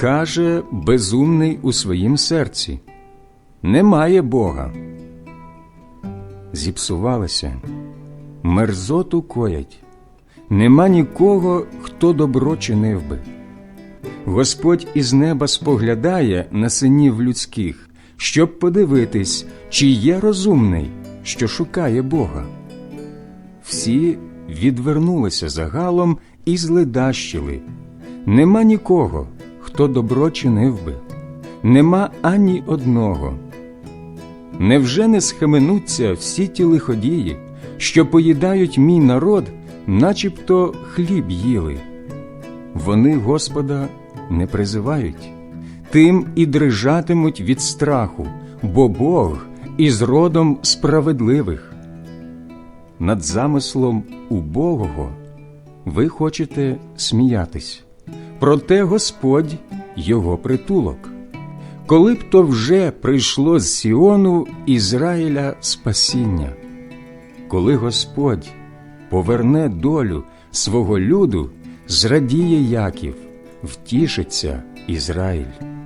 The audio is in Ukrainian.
Каже безумний у своїм серці Немає Бога. Зіпсувалися, мерзоту коять, нема нікого, хто добро чинив би. Господь із неба споглядає на синів людських, щоб подивитись, чи є розумний, що шукає Бога. Всі відвернулися загалом і зледащили. Нема нікого, хто добро чинив би, нема ані одного. Невже не схаменуться всі ті лиходії, що поїдають мій народ, начебто хліб їли? Вони Господа не призивають, тим і дрижатимуть від страху, бо Бог із родом справедливих. Над замислом убогого ви хочете сміятись, проте Господь його притулок. Коли б то вже прийшло з Сіону Ізраїля спасіння, коли Господь поверне долю свого люду, зрадіє Яків, втішиться Ізраїль.